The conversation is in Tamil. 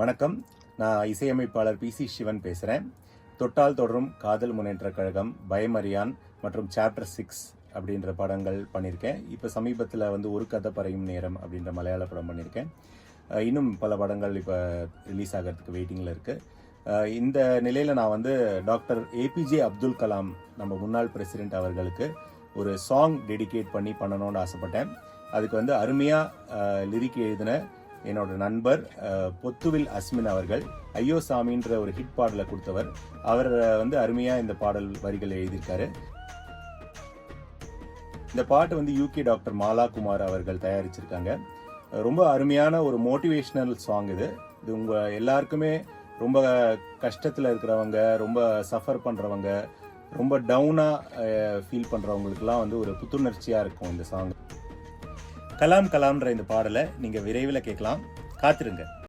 வணக்கம். நான் இசையமைப்பாளர் பி சி சிவன் பேசுகிறேன் தொட்டால் தொடரும் காதல் முன்னேற்ற கழகம் பயமறியான் மற்றும் சாப்டர் சிக்ஸ் அப்படின்ற படங்கள் பண்ணியிருக்கேன். இப்போ சமீபத்தில் வந்து ஒரு கதை பறையும் நேரம் அப்படின்ற மலையாள படம் பண்ணியிருக்கேன். இன்னும் பல படங்கள் இப்போ ரிலீஸ் ஆகிறதுக்கு வெயிட்டிங்கில் இருக்குது இந்த நிலையில் நான் வந்து டாக்டர் ஏபிஜே அப்துல் கலாம் நம்ம முன்னாள் பிரசிடென்ட் அவர்களுக்கு ஒரு சாங் டெடிகேட் பண்ணி பண்ணணும்னு ஆசைப்பட்டேன். அதுக்கு வந்து அருமையாக லிரிக் எழுதின என்னோட நண்பர் பொத்துவில் அஸ்மின் அவர்கள் ஐயோ சாமின்ற ஒரு ஹிட் பாடலை கொடுத்தவர். அவர் வந்து அருமையாக இந்த பாடல் வரிகள் எழுதியிருக்காரு. இந்த பாட்டு வந்து யூகே டாக்டர் மாலா குமார் அவர்கள் தயாரிச்சிருக்காங்க. ரொம்ப அருமையான ஒரு மோட்டிவேஷ்னல் சாங் இது. இது உங்க எல்லாருக்குமே ரொம்ப கஷ்டத்தில் இருக்கிறவங்க ரொம்ப சஃபர் பண்ணுறவங்க ரொம்ப டவுனாக ஃபீல் பண்ணுறவங்களுக்குலாம் வந்து ஒரு புத்துணர்ச்சியாக இருக்கும் இந்த சாங் கலாம் கலாம்ன்ற இந்த பாடலை நீங்கள் விரைவில் கேட்கலாம். காத்திருங்க.